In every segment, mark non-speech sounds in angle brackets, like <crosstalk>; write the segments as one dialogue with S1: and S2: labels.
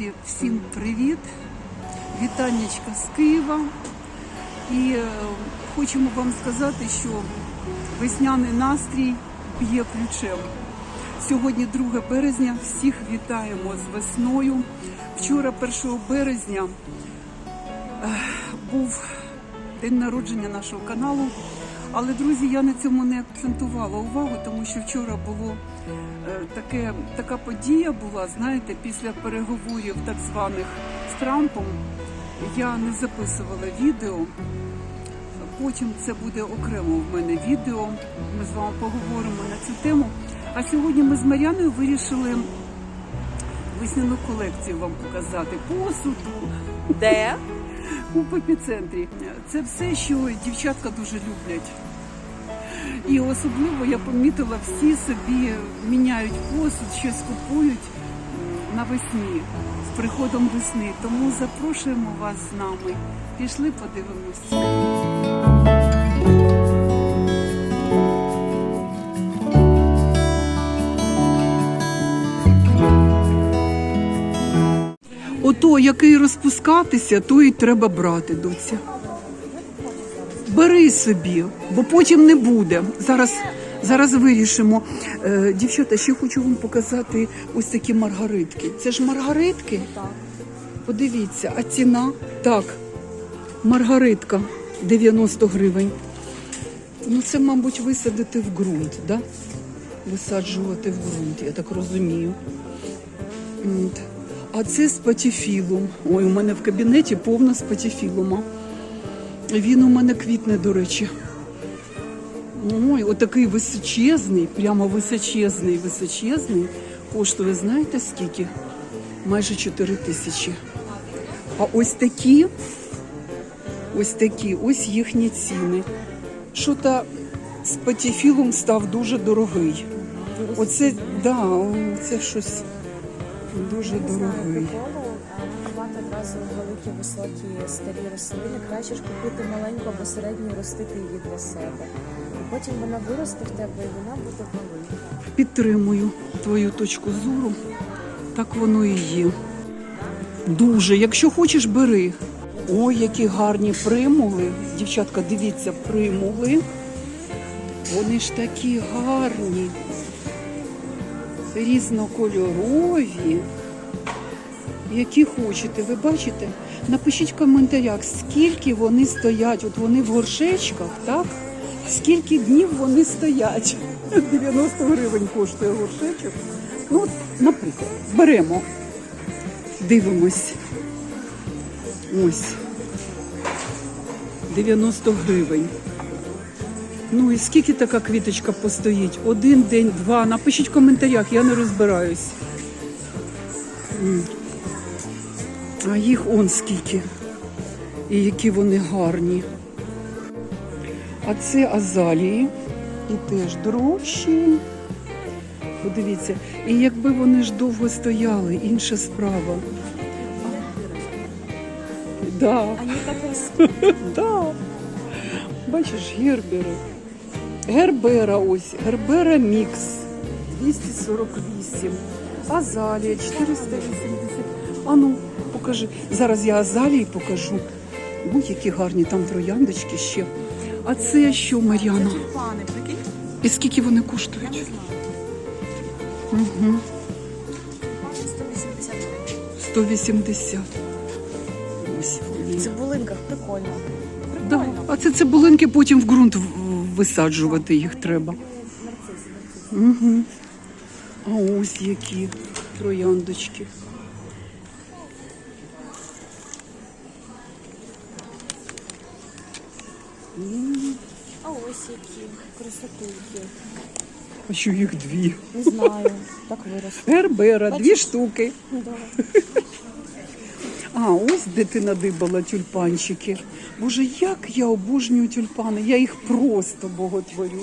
S1: Друзі, всім привіт! Вітаннячка з Києва. І е, хочемо вам сказати, що весняний настрій б'є ключем. Сьогодні 2 березня. Всіх вітаємо з весною. Вчора, 1 березня, е, був день народження нашого каналу. Але, друзі, я на цьому не акцентувала увагу, тому що вчора було таке, така подія була, знаєте, після переговорів так званих з Трампом. Я не записувала відео. Потім це буде окремо в мене відео. Ми з вами поговоримо на цю тему. А сьогодні ми з Мар'яною вирішили весняну колекцію вам показати посуду
S2: Де?
S1: у попіцентрі. Це все, що дівчатка дуже люблять. І особливо я помітила, всі собі міняють посуд, щось купують навесні з приходом весни. Тому запрошуємо вас з нами. Пішли, подивимось. Ото, який розпускатися, то і треба брати, доця. Бери собі, бо потім не буде. Зараз, зараз вирішимо. Е, дівчата, ще хочу вам показати ось такі маргаритки. Це ж маргаритки?
S2: Так.
S1: Подивіться, а ціна? Так, маргаритка 90 гривень. Ну, це, мабуть, висадити в ґрунт, да? Висаджувати в ґрунт, я так розумію. А це з. Ой, у мене в кабінеті повно з патіфілума. Він у мене квітне, до речі. Ой, отакий височезний, прямо височезний, височезний. Коштує, знаєте скільки? Майже 4 тисячі. А ось такі, ось такі, ось їхні ціни. Що то з патіфілум став дуже дорогий. Оце, да, це щось дуже дорогий.
S2: Приколу, а купувати одразу великі, високі, старі рослини. Краще ж купити маленьку або середню ростити її для себе. І потім вона виросте в тебе і вона буде велика.
S1: Підтримую твою точку зору. Так воно і є. Дуже. Якщо хочеш, бери. Ой, які гарні примули. Дівчатка, дивіться, примули. Вони ж такі гарні, різнокольорові. Які хочете, ви бачите? Напишіть в коментарях, скільки вони стоять. От вони в горшечках, так? Скільки днів вони стоять? <laughs> 90 гривень коштує горшечок. Ну, от, наприклад, беремо, дивимось. Ось. 90 гривень. Ну і скільки така квіточка постоїть? Один день, два. Напишіть в коментарях, я не розбираюсь. А їх он скільки. І які вони гарні. А це азалії. І теж дорожчі. Подивіться. І якби вони ж довго стояли, інша справа. Да. <laughs> Да. Бачиш, гербери. Гербера ось, гербера мікс 248. Азалія 480. А ну, покажи. Зараз я азалії покажу. Ой, які гарні там трояндочки ще. А це що, Мар'яна? І скільки вони коштують? Угу.
S2: 180 гривень.
S1: 180. Ось вони.
S2: Цибулинках прикольно.
S1: Да.
S2: Прикольно.
S1: А це цибулинки потім в ґрунт в- висаджувати їх треба. Угу. А ось які трояндочки.
S2: А ось які красотульки.
S1: А що їх дві?
S2: Не знаю, так виросли.
S1: Гербера, дві штуки.
S2: Да.
S1: А, ось де ти надибала тюльпанчики. Боже, як я обожнюю тюльпани. Я їх просто боготворю.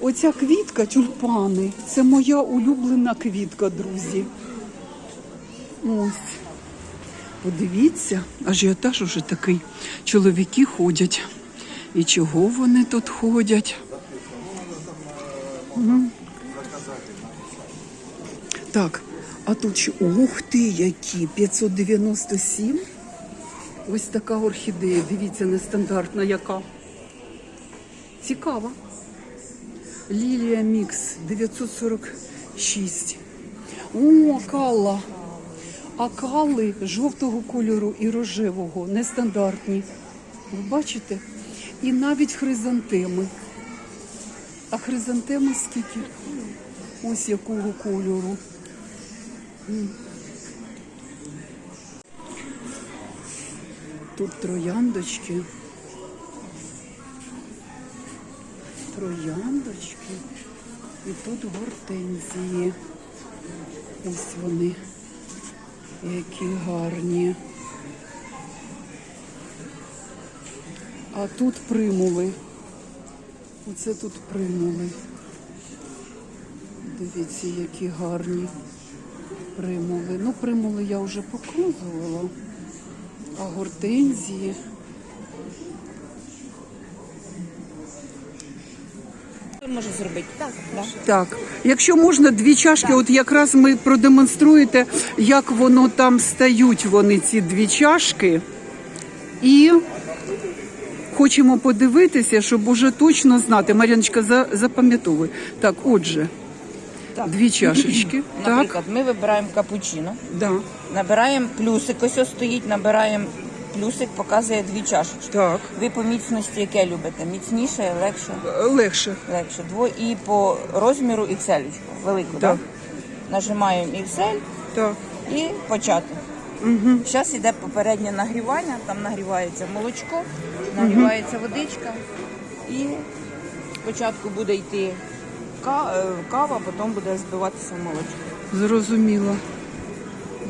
S1: Оця квітка тюльпани це моя улюблена квітка, друзі. Ось. Подивіться, ажіотаж уже такий. Чоловіки ходять. І чого вони тут ходять? Мгм. Так, А тут ух ти, які, 597. Ось така орхідея, дивіться, нестандартна яка. Цікава. Лілія Мікс 946. О, калла. А кали жовтого кольору і рожевого, нестандартні. Ви бачите? І навіть хризантеми. А хризантеми скільки? Ось якого кольору. Тут трояндочки. Трояндочки. І тут гортензії. Ось вони. Які гарні. А тут примули. Оце тут примули. Дивіться, які гарні примули. Ну, примули я вже показувала. А гортензії.
S3: Може зробити так. Да.
S1: Так, якщо можна, дві чашки, от якраз ми продемонструєте, як воно там стають, вони ці дві чашки. І хочемо подивитися, щоб уже точно знати. Мар'яночка, за- запам'ятовуй. Так, отже,
S3: Так.
S1: дві чашечки. <clears throat> так,
S3: Наприклад, ми вибираємо капучино,
S1: да,
S3: набираємо плюсик, ось ось стоїть, набираємо плюсик, показує дві чашечки.
S1: так,
S3: Ви по міцності яке любите? Міцніше, легше?
S1: е, легше.
S3: Легше. Дво і по розміру XL, велику,
S1: Так.
S3: так? Нажимаємо XL
S1: Так.
S3: і почати.
S1: Угу.
S3: Зараз йде попереднє нагрівання, там нагрівається молочко, нагрівається водичка і спочатку буде йти е, кава, потім буде збиватися молочко.
S1: Зрозуміло.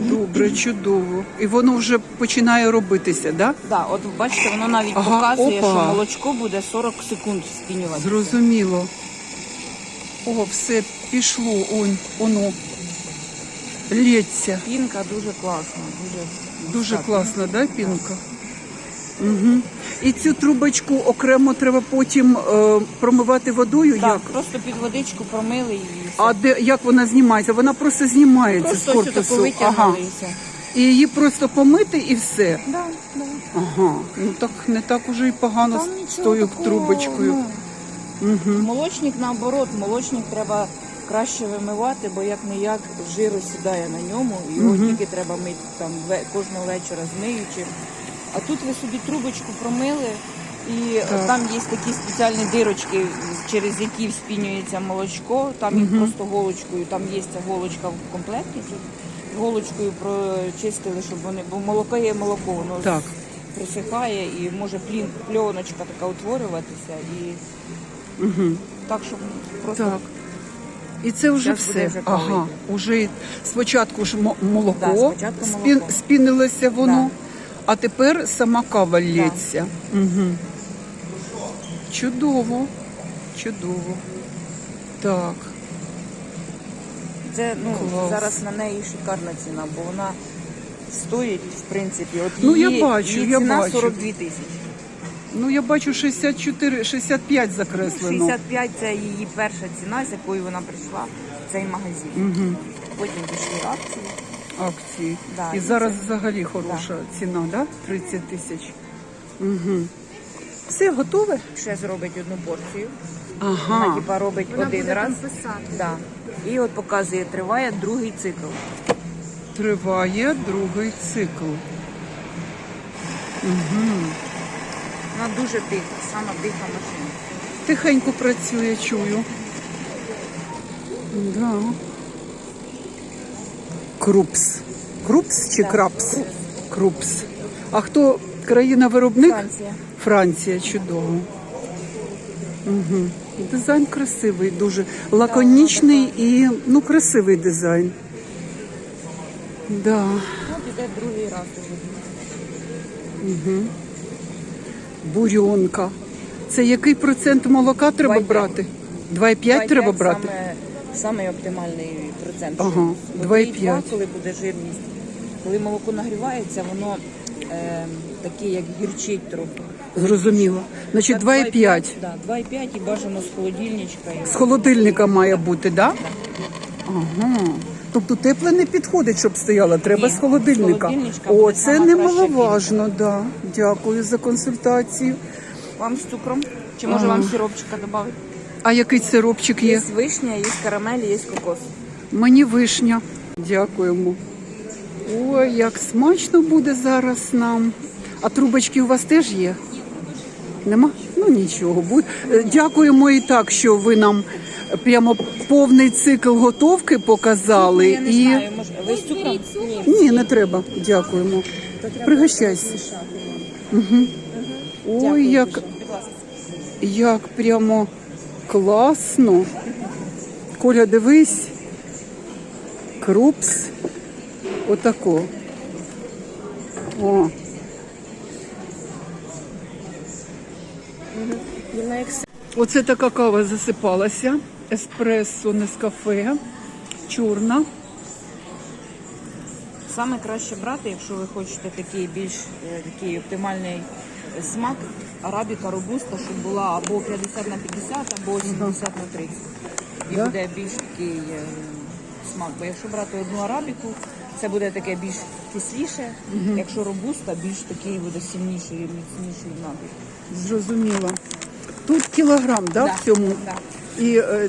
S1: Добре, чудово. І воно вже починає робитися, так? Да?
S3: Да, от бачите, воно навіть
S1: Ага,
S3: показує,
S1: опа.
S3: що молочко буде 40 секунд спінювати.
S1: Зрозуміло. О, все пішло, он, воно. Лється.
S3: Пінка дуже класна, дуже
S1: Дуже
S3: так.
S1: класна, да, пінка? Угу. І цю трубочку окремо треба потім е, промивати водою.
S3: Так,
S1: Як?
S3: просто під водичку промили все.
S1: А де як вона знімається? Вона просто знімається
S3: просто
S1: з корпусу. Ага.
S3: і
S1: її просто помити і все.
S3: Да, да.
S1: Ага. Ну так не так уже і погано
S3: Там
S1: з тою
S3: такого,
S1: трубочкою.
S3: ну.
S1: Угу.
S3: Молочник наоборот, молочник треба краще вимивати, бо як не як жир осідає на ньому, його
S1: Мгм.
S3: тільки треба мити там кожного вечора змиючи. А тут ви собі трубочку промили, і
S1: Так.
S3: там є такі спеціальні дирочки, через які вспінюється молочко. Там їх просто голочкою, там є ця голочка в комплекті. вже. Голочкою прочистили, щоб вони, бо молоко є молоко, воно
S1: Так.
S3: присихає і може плін, пльоночка така утворюватися і
S1: Угу.
S3: так, щоб просто
S1: Так. І це вже
S3: буде
S1: все.
S3: вже
S1: ага. Уже й спочатку ж мо- молоко,
S3: Да, спочатку
S1: спін-
S3: молоко.
S1: спінилося воно, а тепер сама кава лється. Угу. Чудово. Чудово. Так.
S3: це ну
S1: Клас.
S3: зараз на неї шикарна ціна, бо вона стоїть в принципі. От
S1: Ну, я бачу,
S3: її
S1: я
S3: ціна
S1: бачу.
S3: 42 тисячі.
S1: Ну я бачу 64, 65 закреслено.
S3: 65 це її перша ціна, з якою вона прийшла в цей магазин.
S1: Угу.
S3: Потім пішли акції.
S1: Акції.
S3: Да,
S1: і
S3: і
S1: зараз
S3: це-
S1: взагалі хороша ціна, да? 30 тисяч. Угу. Все готове?
S3: Ще зробить одну порцію. Вона
S1: Ага.
S3: типа робить один раз. Да. І от показує, триває другий цикл.
S1: Триває другий цикл.
S3: Вона дуже тиха, сама тиха машина.
S1: Тихенько працює, чую. Да. Крупс. Крупс чи
S3: Так,
S1: крапс?
S3: Крупс.
S1: Крупс. А хто країна-виробник?
S3: Франція.
S1: Франція, чудово. Угу. Дизайн красивий, дуже лаконічний і ну, красивий дизайн. Да.
S3: От іде другий раз уже.
S1: Бурьонка. Це який процент молока треба
S3: 2,5.
S1: брати? 2,5 треба брати?
S3: Саме, саме оптимальний процент.
S1: Ага,
S3: жирності. Бо
S1: 2,5.
S3: коли буде жирність. Коли молоко нагрівається, воно е, таке, як гірчить трохи.
S1: Зрозуміло. Значить,
S3: Так,
S1: 2,5.
S3: Да, 2,5 і бажано з холодильничка. і-
S1: З холодильника має бути, так? Да? Ага. Тобто тепле не підходить, щоб стояла, треба
S3: Ні,
S1: з холодильника.
S3: з холодильничка
S1: О,
S3: буде
S1: це
S3: сама краща
S1: немаловажно, да. Дякую за консультацію.
S3: Вам з цукром? Чи може
S1: Ага.
S3: вам сиропчика додати?
S1: А який сиропчик є?
S3: Є вишня, є карамель, є кокос.
S1: Мені вишня. Дякуємо. Ой, як смачно буде зараз нам. А трубочки у вас теж є? Нема? Ну нічого. Е, Дякуємо і так, що ви нам прямо повний цикл готовки показали.
S3: Я не
S1: і...
S3: знаю, може, ви з цукром? Ні.
S1: Не треба. Дякуємо. Пригощайся. Угу. Ой, як, як прямо класно. Коля, дивись. Крупс. Отако. О, оце така кава засипалася. Еспресо, нескафе, чорна.
S3: Саме краще брати, якщо ви хочете такий більш е, такий оптимальний смак, арабіка робуста, щоб була або 50 на 50, або 70 на 30. І
S1: Да?
S3: буде більш такий е, смак. Бо якщо брати одну арабіку, це буде таке більш кисліше. Якщо робуста, більш такий буде сильніший, міцніший напій.
S1: Зрозуміла. Тут кілограм, да, в цьому?
S3: Да.
S1: І е,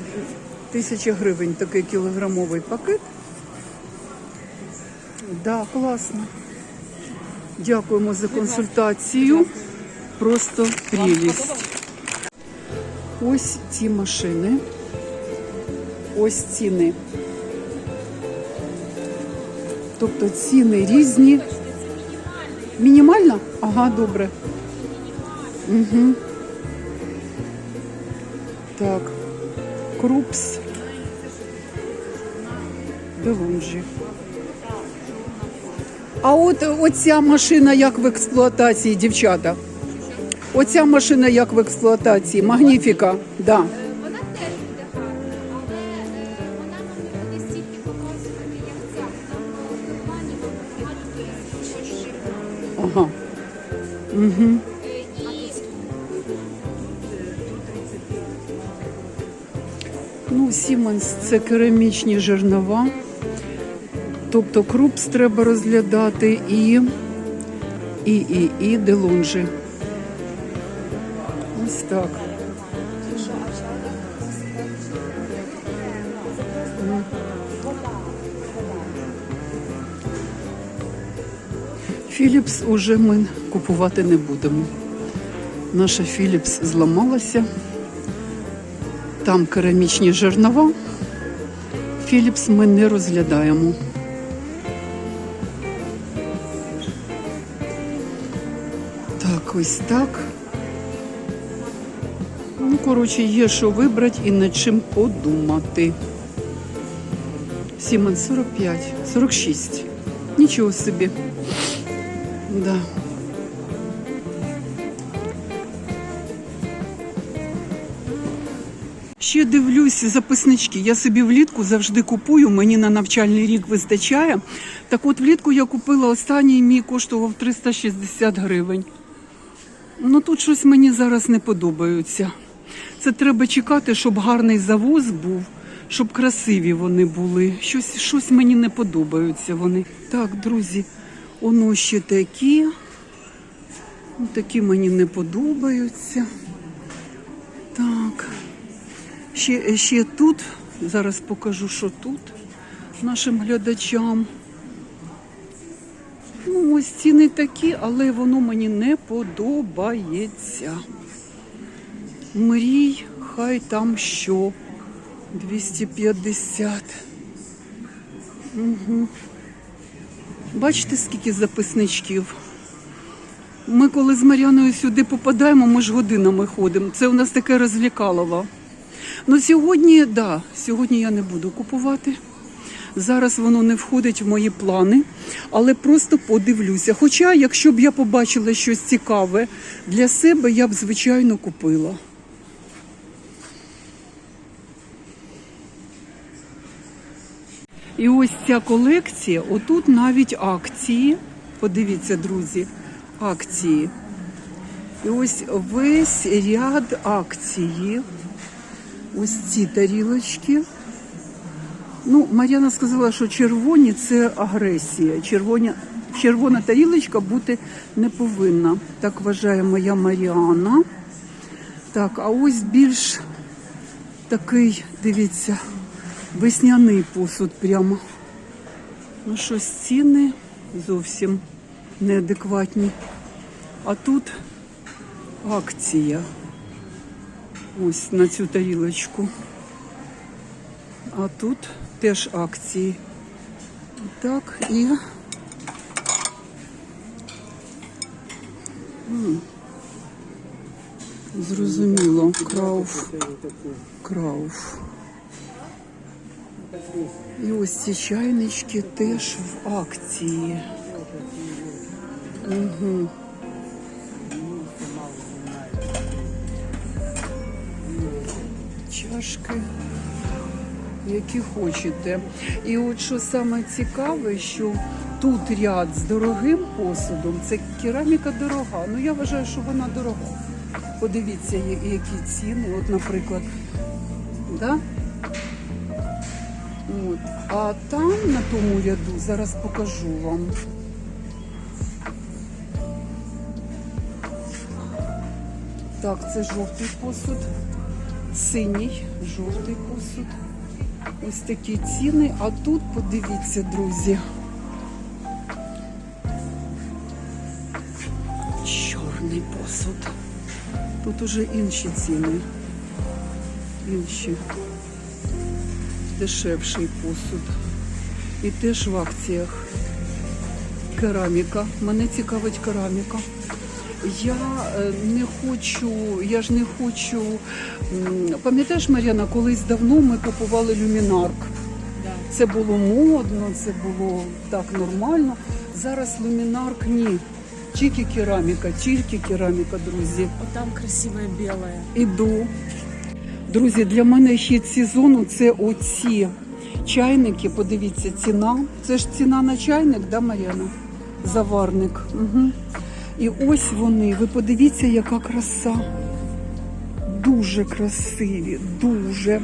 S1: тисяча гривень такий кілограмовий пакет. Да, класно. Дякуємо за консультацію. Просто прелість. Ось ці машини. Ось ціни. Тобто ціни різні. Мінімальна? Ага, добре. Угу. Так. Крупс. Белунжі. А от оця машина як в експлуатації, дівчата? Оця машина як в експлуатації? Магніфіка, да. Це керамічні жернова. Тобто крупс треба розглядати і, і, і, і делунжі. Ось так. Філіпс уже ми купувати не будемо. Наша Філіпс зламалася. Там керамічні жернова. Філіпс ми не розглядаємо. Так, ось так. Ну, коротше, є що вибрати і над чим подумати. Сімен 45, 46. Нічого собі. Да. Ще дивлюсь записнички. Я собі влітку завжди купую, мені на навчальний рік вистачає. Так от влітку я купила останній мій коштував 360 гривень. Ну тут щось мені зараз не подобаються. Це треба чекати, щоб гарний завоз був, щоб красиві вони були. Щось, щось мені не подобаються вони. Так, друзі, воно ще такі. Такі мені не подобаються. Так. Ще, ще тут, зараз покажу, що тут нашим глядачам. Ну, ось ціни такі, але воно мені не подобається. Мрій, хай там що. 250. Угу. Бачите, скільки записничків? Ми коли з Мар'яною сюди попадаємо, ми ж годинами ходимо. Це у нас таке розвлікалово. Ну сьогодні, да, сьогодні я не буду купувати. Зараз воно не входить в мої плани, але просто подивлюся. Хоча, якщо б я побачила щось цікаве для себе, я б звичайно купила. І ось ця колекція, отут навіть акції. Подивіться, друзі, акції. І ось весь ряд акції. Ось ці тарілочки. Ну, Мар'яна сказала, що червоні це агресія. Червоні, червона тарілочка бути не повинна. Так вважає моя Маріана. Так, а ось більш такий, дивіться, весняний посуд прямо. Ну що, ціни зовсім неадекватні. А тут акція. Ось на цю тарілочку. А тут теж акції. Так, і. Зрозуміло, крауф. Крауф. І ось ці чайнички теж в акції. Угу. Чашки, які хочете. І от що саме цікаве, що тут ряд з дорогим посудом, це кераміка дорога. Ну я вважаю, що вона дорога. Подивіться, які ціни. От, наприклад, да? От. А там на тому ряду зараз покажу вам. Так, це жовтий посуд, синій, жовтий посуд. Ось такі ціни. А тут подивіться, друзі. Чорний посуд. Тут уже інші ціни. Інші. Дешевший посуд. І теж в акціях. Кераміка. Мене цікавить кераміка. Я е, не хочу, я ж не хочу. Пам'ятаєш, Мар'яна, колись давно ми купували люмінарк. Це було модно, це було так нормально. Зараз люмінарк ні. Тільки кераміка, тільки кераміка, друзі.
S2: Вот там красивое белое.
S1: Іду. Друзі, для мене хід сезону це оці чайники. Подивіться, ціна. Це ж ціна на чайник, да, Мар'яна? Заварник. Угу. І ось вони. Ви подивіться, яка краса. Дуже красиві, дуже.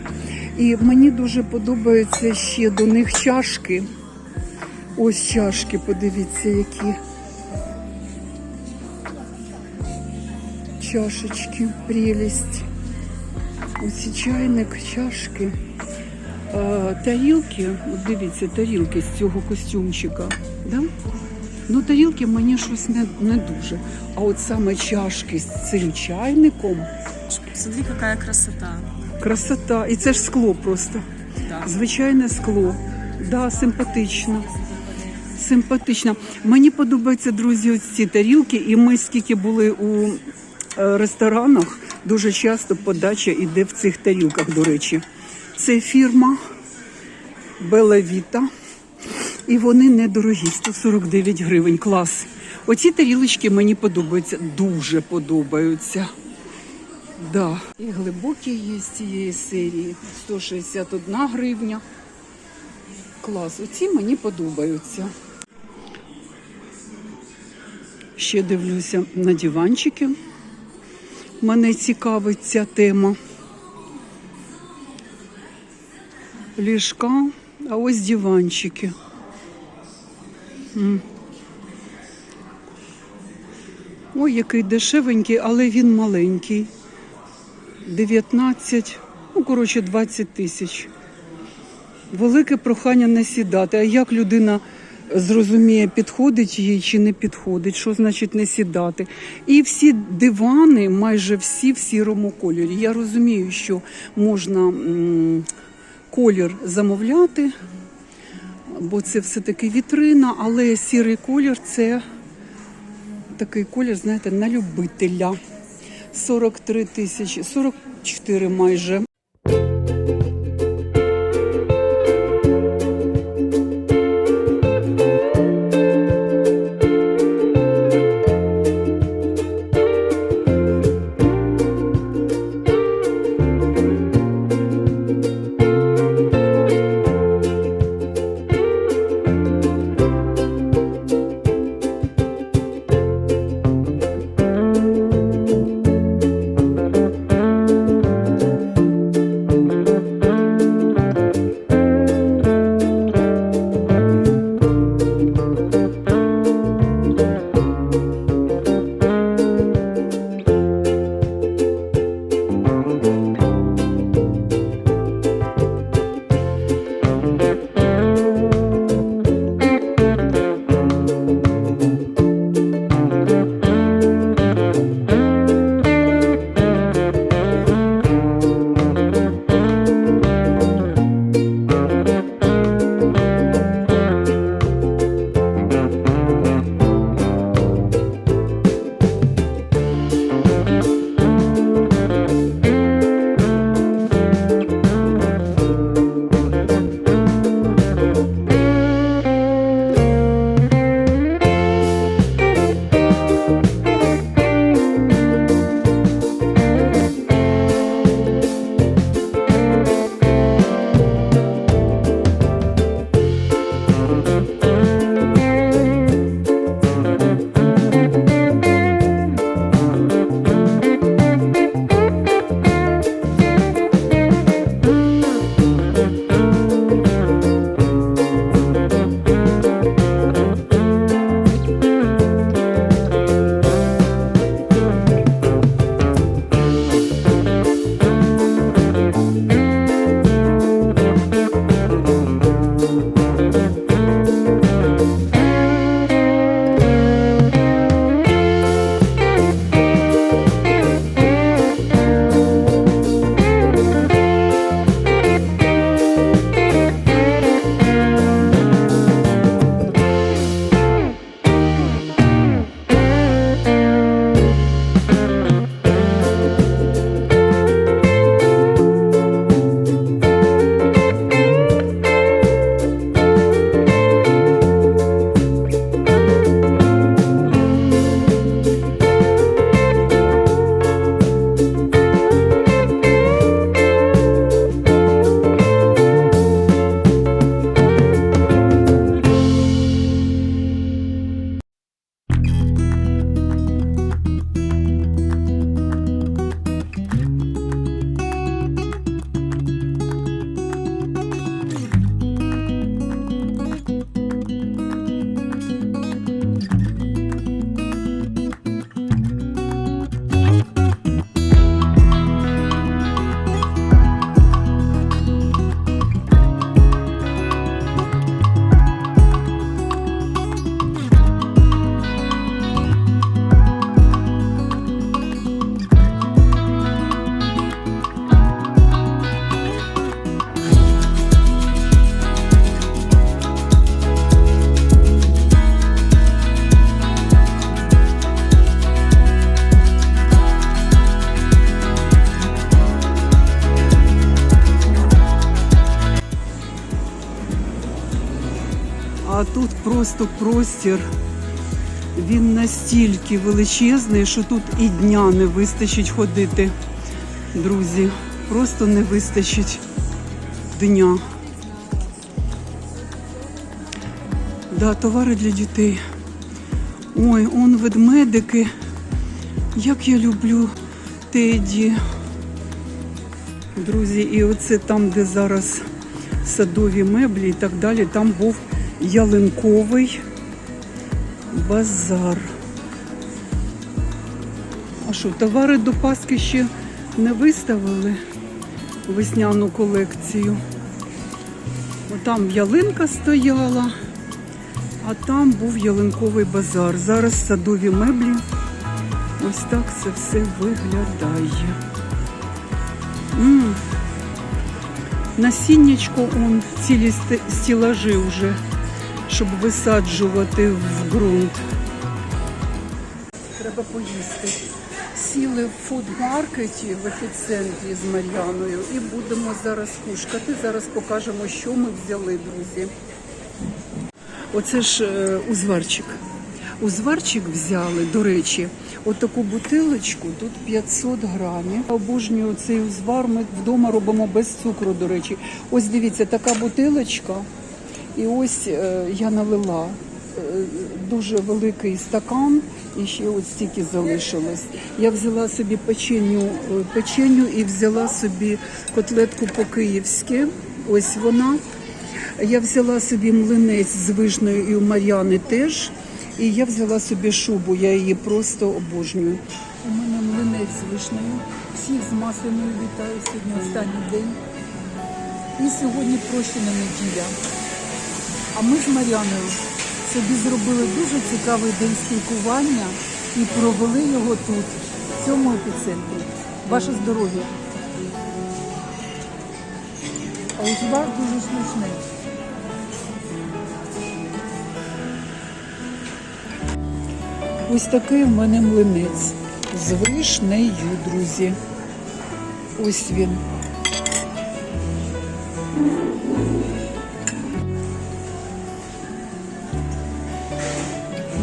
S1: І мені дуже подобаються ще до них чашки. Ось чашки, подивіться, які. Чашечки, прелість. Ось чайник, чашки, тарілки. Дивіться, тарілки з цього костюмчика. Да? Ну, тарілки мені щось не, не дуже. А от саме чашки з цим чайником
S2: Смотри, какая красота.
S1: красота. І це ж скло просто.
S2: Да.
S1: Звичайне скло. Да, симпатично. Симпатично. Мені подобаються, друзі, ось ці тарілки, і ми скільки були у е, ресторанах, дуже часто подача йде в цих тарілках, до речі. Це фірма Vita. І вони недорогі, 149 гривень. Клас. Оці тарілочки мені подобаються, дуже подобаються. Да. І глибокі є з цієї серії. 161 гривня. Клас. Оці мені подобаються. Ще дивлюся на диванчики. Мене цікавить ця тема. Ліжка, а ось диванчики. Ой, який дешевенький, але він маленький. 19, ну, коротше, 20 тисяч. Велике прохання не сідати. А як людина зрозуміє, підходить їй чи не підходить, що значить не сідати? І всі дивани, майже всі в сірому кольорі. Я розумію, що можна м, колір замовляти, бо це все-таки вітрина, але сірий колір це такий колір, знаєте, на любителя. 43 тисячі, 44 майже. Просто простір. Він настільки величезний, що тут і дня не вистачить ходити. Друзі, просто не вистачить дня. Да, товари для дітей. Ой, он ведмедики. Як я люблю Теді. Друзі, і оце там, де зараз садові меблі і так далі, там був ялинковий базар. А що, товари до Паски ще не виставили весняну колекцію. Там ялинка стояла, а там був ялинковий базар. Зараз садові меблі. Ось так це все виглядає. М. Насіннячко он цілі сте- стілажі вже, щоб висаджувати в ґрунт. Треба поїсти. Сіли в фудмаркеті в епіцентрі з Мар'яною і будемо зараз кушкати. Зараз покажемо, що ми взяли, друзі. Оце ж е, узварчик. Узварчик взяли, до речі, отаку бутилочку, тут 500 грамів. Обожнюю цей узвар, ми вдома робимо без цукру, до речі. Ось дивіться, така бутилочка. І ось е, я налила е, дуже великий стакан, і ще ось стільки залишилось. Я взяла собі печеню, е, печеню і взяла собі котлетку по-київськи. Ось вона. Я взяла собі млинець з вишнею і у Мар'яни теж. І я взяла собі шубу, я її просто обожнюю. У мене млинець з вишнею. Всіх з масляною вітаю сьогодні останній день. І сьогодні прощена неділя. А ми з Мар'яною собі зробили дуже цікавий день спілкування і провели його тут, в цьому епіцентрі. Ваше здоров'я. А узвар дуже смачний. Ось такий в мене млинець з вишнею, друзі. Ось він.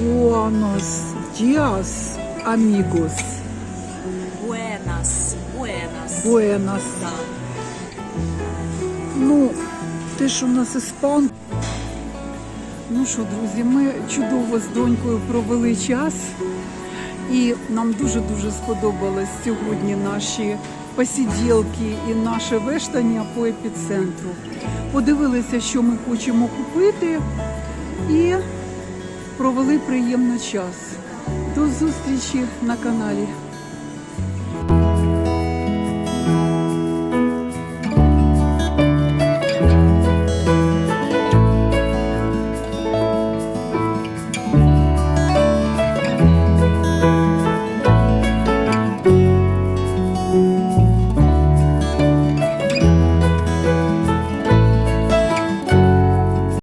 S1: Buenos días, amigos.
S4: Buenas, buenas.
S1: Buenas.
S4: Да.
S1: Ну, ти ж у нас іспан. Ну що, друзі, ми чудово з донькою провели час. І нам дуже-дуже сподобались сьогодні наші посиділки і наше вештання по епіцентру. Подивилися, що ми хочемо купити, і провели приємний час. До зустрічі на каналі.